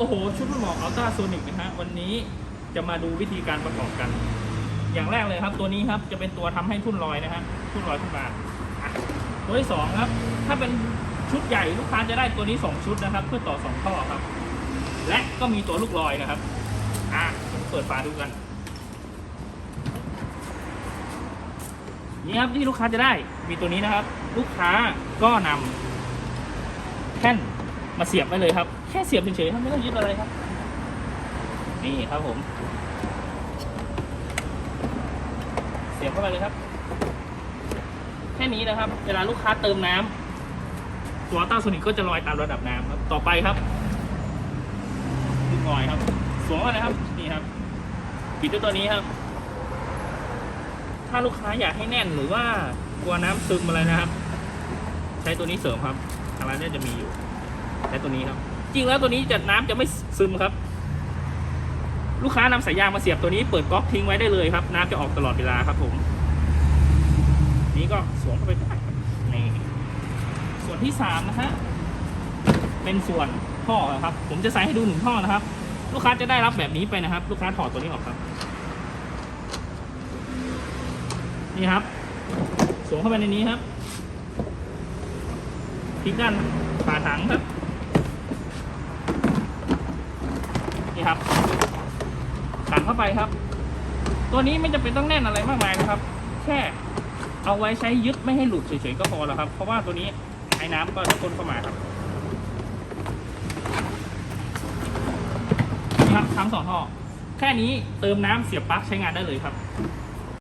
โอ้โห ชุดหมออัลตราโซนิกนะฮะ วันนี้จะมาดูวิธีการประกอบกัน อย่างแรกเลยครับ ตัวนี้ครับจะเป็นตัวทำให้ทุ่นลอยนะฮะ ทุ่นลอยขึ้นมาตัวที่สองครับ ถ้าเป็นชุดใหญ่ลูกค้าจะได้ตัวนี้สองชุดนะครับ เพื่อต่อสองท่อครับ และก็มีตัวลูกลอยนะครับ อะเปิดฝาดูกัน นี่ครับที่ลูกค้าจะได้มีตัวนี้นะครับ ลูกค้าก็นำแท่น มาเสียบไว้เลยครับ แค่เสียบเฉยๆครับไม่ต้องยึดอะไรครับ นี่ครับผม เสียบเข้าไปเลยครับ แค่นี้นะครับ เวลาลูกค้าเติมน้ำตัวต้าโซนิกก็จะลอยตามระดับน้ำครับ ต่อไปครับลูกลอยครับ สวมอะไรครับ นี่ครับ ปิดด้วยตัวนี้ครับ ถ้าลูกค้าอยากให้แน่นหรือว่ากลัวน้ำซึมอะไรนะครับ ใช้ตัวนี้เสริมครับทางร้านเนี่ยจะมีอยู่ ใช้ตัวนี้ครับ จริงแล้วตัวนี้จะน้ำจะไม่ซึมครับ ลูกค้านำสายยางมาเสียบตัวนี้เปิดก๊อกทิ้งไว้ได้เลยครับ น้ำจะออกตลอดเวลาครับผม นี้ก็สวมเข้าไปได้นี่ส่วนที่สามนะฮะเป็นส่วนท่อครับ ผมจะใส่ให้ดูหนึ่งท่อนะครับ ลูกค้าจะได้รับแบบนี้ไปนะครับ ลูกค้าถอดตัวนี้ออกครับ นี่ครับสวมเข้าไปในนี้ครับพลิกด้านฝาถังครับ นี่ครับขันเข้าไปครับ ตัวนี้ไม่จำเป็นต้องแน่นอะไรมากมายนะครับ แค่เอาไว้ใช้ยึดไม่ให้หลุดเฉยๆก็พอแล้วครับ เพราะว่าตัวนี้ไอ้น้ำก็จะพ่นเข้ามาครับนี่ครับทั้งสองท่อแค่นี้เติมน้ำเสียบปลั๊กใช้งานได้เลยครับ